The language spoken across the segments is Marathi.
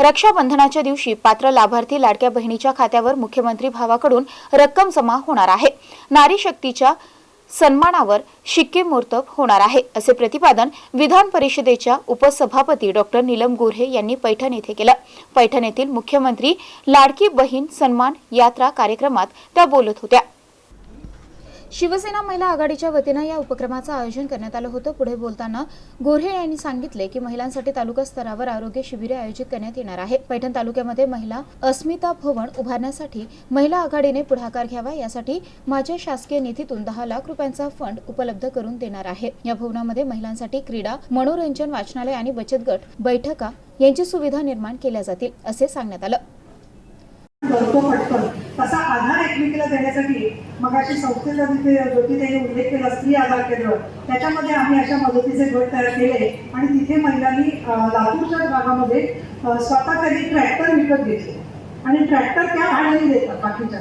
रक्षाबंधनाच्या दिवशी पात्र लाभार्थी लाडक्या बहिणीच्या खात्यावर मुख्यमंत्री भावाकडून रक्कम जमा होणार आहे. नारी शक्तीच्या सन्मानावर शिक्केमोर्तब होणार आहे असे प्रतिपादन विधान परिषदेच्या उपसभापती डॉक्टर नीलम गोऱ्हे यांनी पैठण येथे केलं. पैठण येथील मुख्यमंत्री लाडकी बहीण सन्मान यात्रा कार्यक्रमात त्या बोलत होत्या. शिवसेना महिला आघाडीच्या वतीनं या उपक्रमाचं आयोजन करण्यात आलं होतं. पुढे बोलताना गोऱ्हे यांनी सांगितले की महिलांसाठी तालुका स्तरावर आरोग्य शिबिरे आयोजित करण्यात येणार आहे. पैठण तालुक्यामध्ये महिला अस्मिता भवन उभारण्यासाठी महिला आघाडीने पुढाकार घ्यावा यासाठी माझ्या शासकीय निधीतून दहा लाख रुपयांचा फंड उपलब्ध करून देणार आहे. या भवनामध्ये महिलांसाठी क्रीडा मनोरंजन वाचनालय आणि बचत गट बैठका यांची सुविधा निर्माण केल्या जातील असे सांगण्यात आलं. आधार एकमेकीला देण्यासाठी मगाशी संस्थेचा तिथे ज्योती त्यांनी उल्लेख केला स्त्री आधार केंद्र त्याच्यामध्ये आम्ही अशा मदतीचे गट तयार केले. आणि तिथे महिलांनी लातूरच्या भागामध्ये स्वतः त्यांनी ट्रॅक्टर विकत घेतले. आणि ट्रॅक्टर त्या भाड्याने देतात बाकीच्या.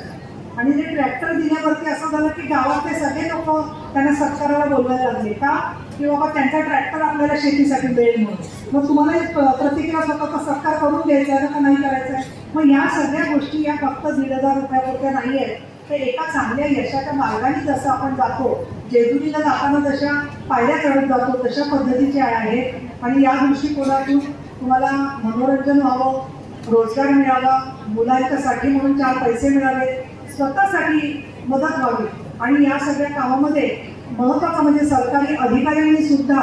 आणि जे ट्रॅक्टर दिल्यावरती असं झालं की गावातले सगळे लोक त्यांना सत्काराला बोलवायला लागले का? की बाबा त्यांचा ट्रॅक्टर आपल्याला शेतीसाठी मिळेल म्हणून. मग तुम्हाला एक प्रतिक्रिया स्वतःचा सत्कार करून द्यायचा आहे का नाही करायचा आहे? मग या सगळ्या गोष्टी या फक्त दीड हजार रुपयापुरत्या नाही आहेत. तर एका चांगल्या यशाच्या मार्गाने जसं आपण जातो जेजुरीला जाताना जशा पायऱ्या चढत जातो तशा पद्धतीच्या आहेत. आणि या दृष्टिकोनातून तुम्हाला मनोरंजन व्हावं रोजगार मिळावा मुलांच्यासाठी म्हणून चार पैसे मिळावे स्वतःसाठी मदत व्हावी. आणि या सगळ्या कामामध्ये महत्त्वाचं म्हणजे सरकारी अधिकाऱ्यांनी सुद्धा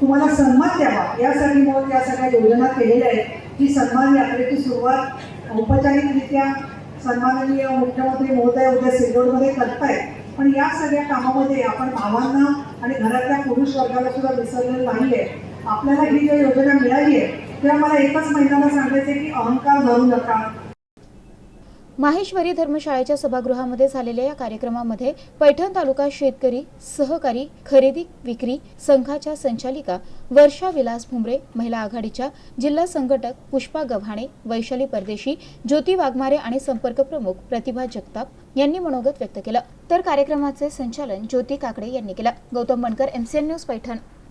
तुम्हाला सन्मान द्यावा. यासाठी म्हणून या सगळ्या योजना केलेल्या आहेत. ही सन्मान यात्रेची सुरुवात औपचारिकरित्या सन्माननीय मुख्यमंत्री महोदय उद्या सिल्लोडमध्ये करतायत. पण या सगळ्या कामामध्ये आपण भावांना आणि घरातल्या पुरुष वर्गाला सुद्धा विसरलेलं नाही आहे आपल्याला ही जी योजना मिळाली आहे तेव्हा मला एकच महिन्याला सांगायचं आहे की अहंकार धरू नका. माहेश्वरी धर्मशाळेच्या सभागृहामध्ये झालेल्या या कार्यक्रमामध्ये पैठण तालुका शेतकरी सहकारी खरेदी विक्री संघाच्या संचालिका वर्षा विलास भुमरे महिला आघाडीच्या जिल्हा संघटक पुष्पा गव्हाणे वैशाली परदेशी ज्योती वाघमारे आणि संपर्क प्रमुख प्रतिभा जगताप यांनी मनोगत व्यक्त केलं. तर कार्यक्रमाचे संचालन ज्योती काकडे यांनी केलं. Gautam Bankar MCN news Paithan.